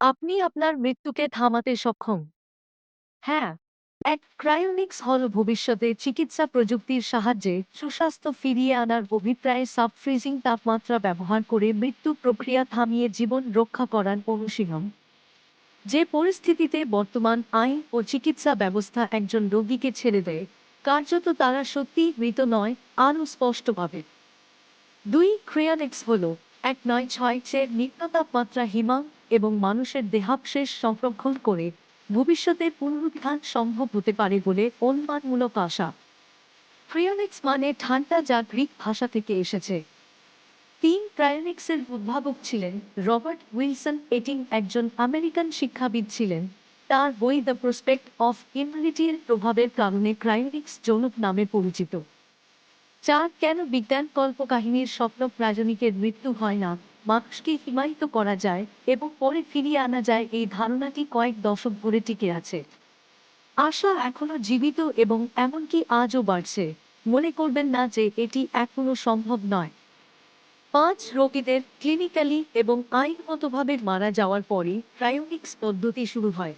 আপনি আপনার মৃত্যুকে থামাতে সক্ষম। হ্যাঁ এক ক্রায়োনিক্স হল ভবিষ্যতে চিকিৎসা প্রযুক্তির সাহায্যে সুস্বাস্থ্য ফিরিয়ে আনার অভিপ্রায়ে সাবফ্রিজিং তাপমাত্রা ব্যবহার করে মৃত্যু প্রক্রিয়া থামিয়ে জীবন রক্ষা করার অনুশীলন। যে পরিস্থিতিতে বর্তমান আইন ও চিকিৎসা ব্যবস্থা একজন রোগীকে ছেড়ে দেয়, কার্যত তারা সত্যিই মৃত নয়, আরও স্পষ্টভাবে। দুই ক্রিয়ানিক্স হল এক নয় ছয় চের নিম্ন তাপমাত্রা হিমাঙ্ক এবং মানুষের দেহাবশেষ সংরক্ষণ করে ভবিষ্যতে পুনরুত্থান সম্ভব হতে পারে বলে অনুমানমূলক আশা। ক্রিয়নিক্স মানে ঠান্ডা যা গ্রিক ভাষা থেকে এসেছে। তিন ক্রায়োনিক্সের উদ্ভাবক ছিলেন রবার্ট উইলসন এটিং একজন আমেরিকান শিক্ষাবিদ ছিলেন। তার বই দ্য প্রসপেক্ট অফ ইমিউনিটির প্রভাবের কারণে ক্রায়োনিক্স জনক নামে পরিচিত। চার কেন বিজ্ঞান কল্পকাহিনীর স্বপ্ন প্রাজনিকের মৃত্যু হয় না? মানুষকে হিমায়িত করা যায় এবং পরে ফিরিয়ে আনা যায় এই ধারণাটি কয়েক দশক ধরে টিকে আছে। আশা এখনও জীবিত এবং এমনকি আজও বাড়ছে। মনে করবেন না যে এটি এখনও সম্ভব নয়। পাঁচ রোগীদের ক্লিনিক্যালি এবং আইনগতভাবে মারা যাওয়ার পরই ক্রায়োনিক্স পদ্ধতি শুরু হয়।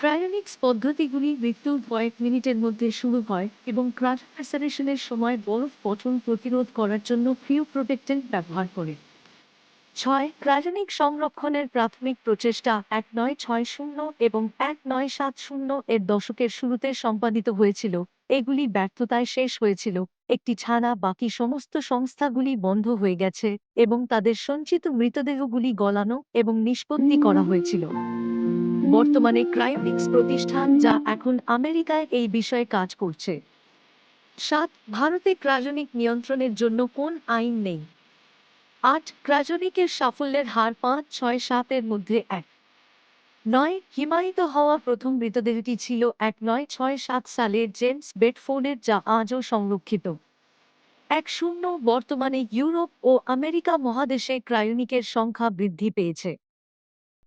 ক্রায়োনিক্স পদ্ধতিগুলি মৃত্যুর কয়েক মিনিটের মধ্যে শুরু হয় এবং ক্রায়োসারেশনের সময় বরফ পঠন প্রতিরোধ করার জন্য ফিউ প্রোটেক্টেন্ট ব্যবহার করে। ছয় ক্রায়োনিক সংরক্ষণের প্রাথমিক প্রচেষ্টা এক নয় ছয় শূন্য এবং এক নয় সাত শূন্য এর দশকের শুরুতে সম্পাদিত হয়েছিল। এগুলি ব্যর্থতায় শেষ হয়েছিল। একটি ছাড়া বাকি সমস্ত সংস্থাগুলি বন্ধ হয়ে গেছে এবং তাদের সঞ্চিত মৃতদেহগুলি গলানো এবং নিষ্পত্তি করা হয়েছিল। বর্তমানে ক্রায়োনিক্স প্রতিষ্ঠান যা এখন আমেরিকায় এই বিষয়ে কাজ করছে। সাত, ভারতে ক্রাজনিক নিয়ন্ত্রণের জন্য কোন আইন নেই? আট ক্রাজনিকের সাফল্যের হার পাঁচ, ছয় সাতের মধ্যে এক। নয়, হিমায়িত হওয়া প্রথম মৃতদেহটি ছিল এক, নয়, ছয়, সাত সালে জেমস বেডফোর্ডের যা আজও সংরক্ষিত। এক, শূন্য, বর্তমানে ইউরোপ ও আমেরিকা মহাদেশে ক্রায়োনিকের সংখ্যা বৃদ্ধি পেয়েছে।